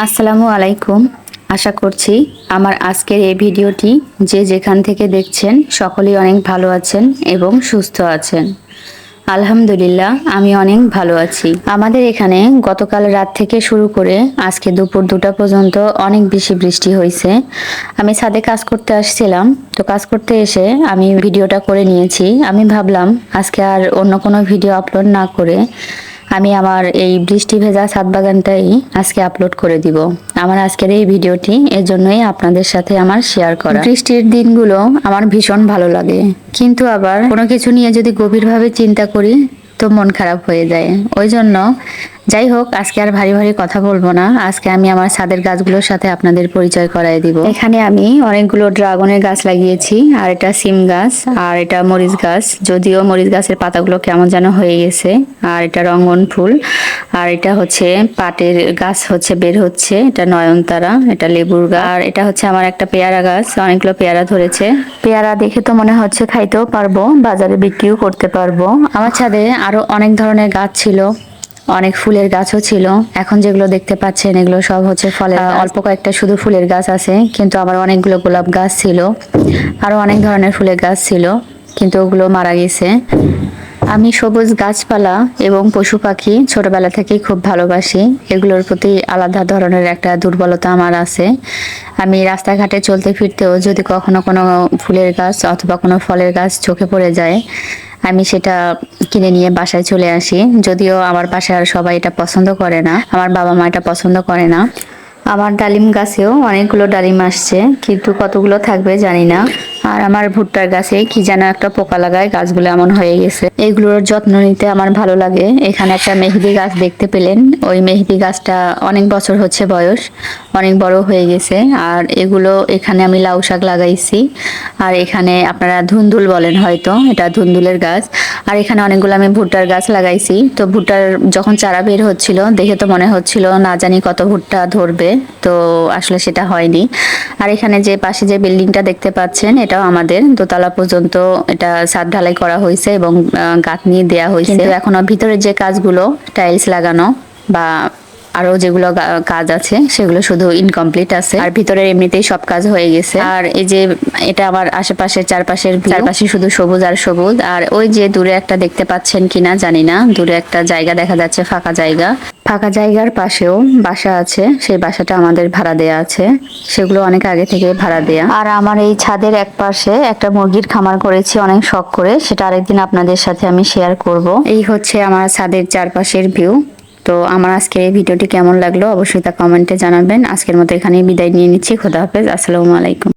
আসসালামু আলাইকুম। আশা করছি আমার আজকের এই ভিডিওটি যে যেখান থেকে দেখছেন সকলেই অনেক ভালো আছেন এবং সুস্থ আছেন। আলহামদুলিল্লাহ, আমি অনেক ভালো আছি। আমাদের এখানে গতকাল রাত থেকে শুরু করে আজকে দুপুর দুটা পর্যন্ত অনেক বেশি বৃষ্টি হয়েছে। আমি ছাদে কাজ করতে আসছিলাম, তো কাজ করতে এসে আমি ভিডিওটা করে নিয়েছি। আমি ভাবলাম আজকে আর অন্য কোনো ভিডিও আপলোড না করে আমি আমার এই বৃষ্টি ভেজা ছাদ বাগানটাই আজকে আপলোড করে দিব। আমার আজকের এই ভিডিওটি এর জন্যই আপনাদের সাথে আমার শেয়ার করা। বৃষ্টির দিনগুলো আমার ভীষণ ভালো লাগে। কিন্তু আবার কোনো কিছু নিয়ে যদি গভীরভাবে চিন্তা করি তো মন খারাপ হয়ে যায়। ওই জন্য যাই হোক, আজকে আর ভারী ভারী কথা বলব না। আজকে আমি আমার ছাদের গাছগুলোর সাথে আপনাদের পরিচয় করাই দিব। এখানে আমি অনেকগুলো ড্রাগনের গাছ লাগিয়েছি, আর এটা সিম গাছ, আর এটা মরিচ গাছ। যদিও মরিচ গাছের পাতাগুলো কেমন যেন হয়ে গেছে, আর এটা রঙন ফুল। আর এটা হচ্ছে পাটের গাছ হচ্ছে, বের হচ্ছে। এটা নয়নতারা, এটা লেবুর গাছ। আর এটা হচ্ছে আমার একটা পেয়ারা গাছ, অনেকগুলো পেয়ারা ধরেছে। পেয়ারা দেখে তো মনে হচ্ছে খাইতেও পারব, বাজারে বিক্রিও করতে পারব। আমার ছাদে আরও অনেক ধরনের গাছ ছিল, অনেক ফুলের গাছও ছিল। এখন যেগুলো দেখতে পাচ্ছেন, এগুলো সব হচ্ছে গাছ। অল্প কয়েকটা শুধু ফুলের গাছ আছে, কিন্তু আবার অনেকগুলো গোলাপ গাছ ছিল। আরও অনেক ধরনের ফুলের গাছ ছিল, কিন্তু ওগুলো মারা গেছে। আমি সবুজ গাছপালা এবং পশু পাখি ছোটবেলা থেকেই খুব ভালোবাসি। এগুলোর প্রতি আলাদা ধরনের একটা দুর্বলতা আমার আছে। আমি রাস্তাঘাটে চলতে ফিরতেও যদি কখনো কোনো ফুলের গাছ অথবা কোনো ফলের গাছ চোখে পড়ে যায়, আমি সেটা কিনে নিয়ে বাসায় চলে আসি। যদিও আমার বাসায় আর সবাই এটা পছন্দ করে না, আমার বাবা মা এটা পছন্দ করে না। আমার ডালিম গাছেও অনেকগুলো ডালিম আসছে, কিন্তু কতগুলো থাকবে জানি না। আর আমার ভুট্টার গাছে কি যেন একটা পোকা লাগায় গাছগুলো এমন হয়ে গেছে। এইগুলোর যত্ন নিতে আমার ভালো লাগে। এখানে একটা মেহেদি গাছ দেখতে পেলেন। ওই মেহেদি গাছটা অনেক বছর হচ্ছে বয়স, অনেক বড় হয়ে গেছে। আর এগুলো এখানে আমি লাউ শাক লাগাইছি। আর এখানে আপনারা ধুন্দুল বলেন হয়তো, এটা ধুন্দুলের গাছ। আর এখানে অনেকগুলো আমি ভুট্টার গাছ লাগাইছি। তো ভুট্টার যখন চারা বের হচ্ছিল, দেখে তো মনে হচ্ছিল না জানি কত ভুট্টা ধরবে। তো আসলে সেটা হয়নি। আর এখানে যে পাশে যে বিল্ডিংটা দেখতে পাচ্ছেন এটাও আমাদের। দোতলা পর্যন্ত এটা ছাদ ঢালাই করা হয়েছে এবং গাঁথনি নিয়ে দেয়া হয়েছে। এখনও ভিতরে যে কাজগুলো টাইলস লাগানো বা আরও যেগুলো কাজ আছে, সেগুলো শুধু ইনকমপ্লিট আছে। আর ভিতরে এমনিতেই সব কাজ হয়ে গেছে। আর এই যে এটা আমার আশেপাশের চারপাশের চারপাশে শুধু সবুজ আর সবুজ। আর ওই যে দূরে একটা দেখতে পাচ্ছেন কিনা জানি না। দূরে একটা জায়গা দেখা যাচ্ছে, ফাঁকা জায়গা। ফাঁকা জায়গার পাশেও বাসা আছে। সেই বাসাটা আমাদের ভাড়া দেয়া আছে। সেগুলো অনেক আগে থেকে ভাড়া দেয়া। আর আমার এই ছাদের এক পাশে একটা মুরগির খামার করেছি, অনেক শখ করে। সেটা আরেকদিন আপনাদের সাথে আমি শেয়ার করব। এই হচ্ছে আমার ছাদের চারপাশের ভিউ তো আমার আজকের এই ভিডিওটি কেমন লাগল অবশ্যই তা কমেন্টে জানাবেন। আজকের মতো এখানেই বিদায় নিয়ে নিচ্ছি। খোদা হাফেজ। আসসালামু আলাইকুম।